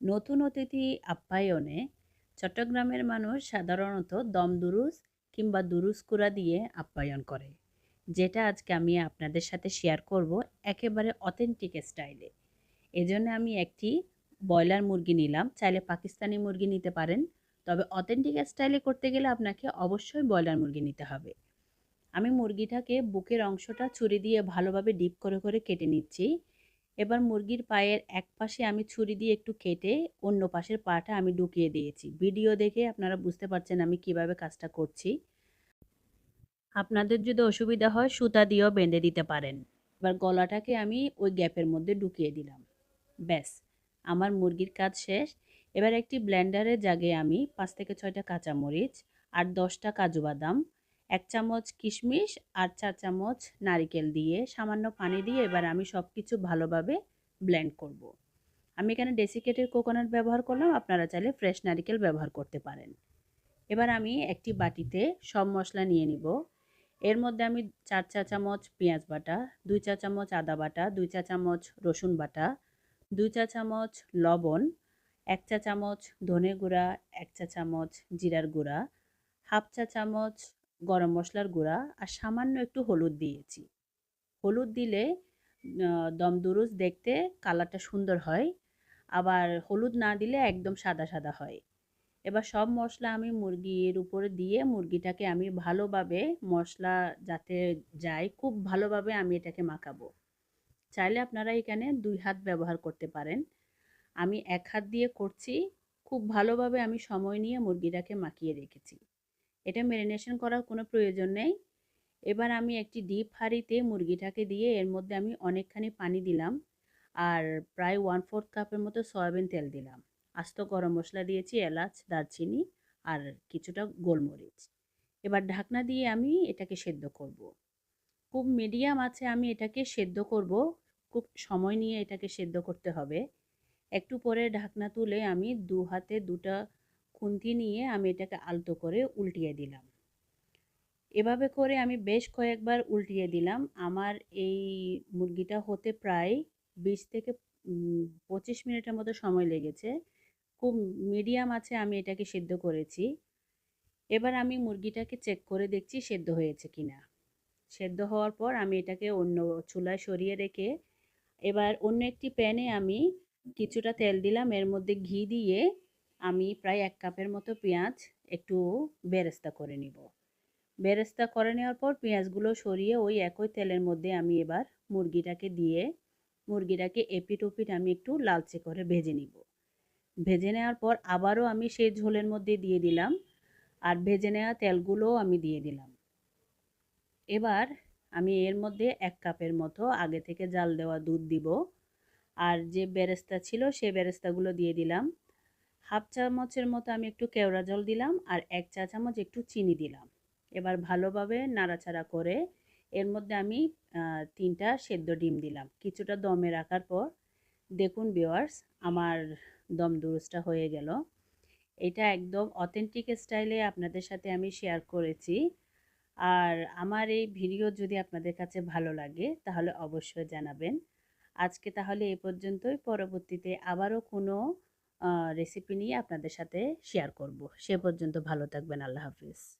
নতুন অতিথি আপ্যায়নে চট্টগ্রামের মানুষ সাধারণত দম দুরুস কিংবা দুরুস কুড়া দিয়ে আপ্যায়ন করে, যেটা আজকে আমি আপনাদের সাথে শেয়ার করব একেবারে অথেন্টিক স্টাইলে এজন্য আমি একটি ব্রয়লার মুরগি নিলাম, চাইলে পাকিস্তানি মুরগি নিতে পারেন, তবে অথেন্টিক স্টাইলে করতে গেলে আপনাকে অবশ্যই ব্রয়লার মুরগি নিতে হবে। আমি মুরগিটাকে বুকের অংশটা ছুরি দিয়ে ভালোভাবে ডিপ করে করে কেটে নিচ্ছি। এবার মুরগির পায়ের এক পাশে আমি ছুরি দিয়ে একটু কেটে অন্য পাশের পাটা আমি ঢুকিয়ে দিয়েছি। ভিডিও দেখে আপনারা বুঝতে পারছেন আমি কীভাবে কাজটা করছি। আপনাদের যদি অসুবিধা হয় সুতা দিয়েও বেঁধে দিতে পারেন। এবার গলাটাকে আমি ওই গ্যাপের মধ্যে ঢুকিয়ে দিলাম। ব্যাস, আমার মুরগির কাজ শেষ। এবার একটি ব্লেন্ডারের জাগে আমি পাঁচ থেকে ছয়টা কাঁচামরিচ আর দশটা কাজু বাদাম এক চামচ কিশমিশ আর চার চামচ নারিকেল দিয়ে সামান্য পানি দিয়ে এবার আমি সব কিছু ভালোভাবে ব্লেন্ড করব। আমি এখানে ডেসিকেটের কোকোনাট ব্যবহার করলাম, আপনারা চাইলে ফ্রেশ নারিকেল ব্যবহার করতে পারেন এবার আমি একটি বাটিতে সব মশলা নিয়ে নিব এর মধ্যে আমি চার চা চামচ পেঁয়াজ বাটা, দুই চা চামচ আদা বাটা, দুই চা চামচ রসুন বাটা, দুই চা চামচ লবণ, এক চা চামচ ধনে গুঁড়া, এক চা চামচ জিরার গুঁড়া, হাফ চা চামচ গরম মশলার গুঁড়া আর সামান্য একটু হলুদ দিয়েছি। হলুদ দিলে দম দুরুজ দেখতে কালারটা সুন্দর হয়, আবার হলুদ না দিলে একদম সাদা সাদা হয়। এবার সব মশলা আমি মুরগির উপরে দিয়ে মুরগিটাকে আমি ভালোভাবে মশলা যাতে যায়, খুব ভালোভাবে আমি এটাকে মাখাবো। চাইলে আপনারা এখানে দুই হাত ব্যবহার করতে পারেন। আমি এক হাত দিয়ে করছি, খুব ভালোভাবে আমি সময় নিয়ে মুরগিটাকে মাখিয়ে রেখেছি। এটা ম্যারিনেশন করার কোনো প্রয়োজন নেই। এবার আমি একটি ডিপ হাঁড়িতে মুরগিটাকে দিয়ে এর মধ্যে আমি অনেকখানি পানি দিলাম আর প্রায় ওয়ান ফোর্থ কাপের মতো সয়াবিন তেল দিলাম। আস্ত গরম মশলা দিয়েছি, এলাচ, দারচিনি আর কিছুটা গোলমরিচ। এবার ঢাকনা দিয়ে আমি এটাকে সেদ্ধ করব। খুব মিডিয়াম আছে আমি এটাকে সেদ্ধ করব, খুব সময় নিয়ে এটাকে সেদ্ধ করতে হবে। একটু পরে ঢাকনা তুলে আমি দু হাতে দুটা খুন্তি নিয়ে আমি এটাকে আলতো করে উল্টিয়ে দিলাম। এভাবে করে আমি বেশ কয়েকবার উল্টিয়ে দিলাম। আমার এই মুরগিটা হতে প্রায় বিশ থেকে পঁচিশ মিনিটের মতো সময় লেগেছে। খুব মিডিয়াম আছে, আমি এটাকে সেদ্ধ করেছি। এবার আমি মুরগিটাকে চেক করে দেখছি সেদ্ধ হয়েছে কিনা। সেদ্ধ হওয়ার পর আমি এটাকে অন্য চুলায় সরিয়ে রেখে এবার অন্য একটি প্যানে আমি কিছুটা তেল দিলাম। এর মধ্যে ঘি দিয়ে আমি প্রায় এক কাপের মতো পেঁয়াজ একটু বেরেস্তা করে নিব। বেরেস্তা করে নেওয়ার পর পেঁয়াজগুলো সরিয়ে ওই একই তেলের মধ্যে আমি এবার মুরগিটাকে দিয়ে, মুরগিটাকে এপিট ওপিট আমি একটু লালচে করে ভেজে নিব। ভেজে নেওয়ার পর আবারও আমি সেই ঝোলের মধ্যে দিয়ে দিলাম আর ভেজে নেওয়া তেলগুলোও আমি দিয়ে দিলাম। এবার আমি এর মধ্যে এক কাপের মতো আগে থেকে জাল দেওয়া দুধ দিব। আর যে বেরেস্তা ছিল সে বেরেস্তাগুলো দিয়ে দিলাম। হাফ চামচের মতো আমি একটু কেওড়া জল দিলাম আর এক চা চামচ একটু চিনি দিলাম। এবার ভালোভাবে নাড়াচাড়া করে এর মধ্যে আমি তিনটা সেদ্ধ ডিম দিলাম। কিছুটা দমে রাখার পর, দেখুন বিওয়ার্স আমার দম দুরুসটা হয়ে গেল। এটা একদম অথেন্টিক স্টাইলে আপনাদের সাথে আমি শেয়ার করেছি। আর আমার এই ভিডিও যদি আপনাদের কাছে ভালো লাগে, তাহলে অবশ্যই জানাবেন। আজকে তাহলে এ পর্যন্তই। পরবর্তীতে আবারও কোনো রেসিপি নিয়ে আপনাদের সাথে শেয়ার করব। সে পর্যন্ত ভালো থাকবেন আল্লাহ হাফিজ।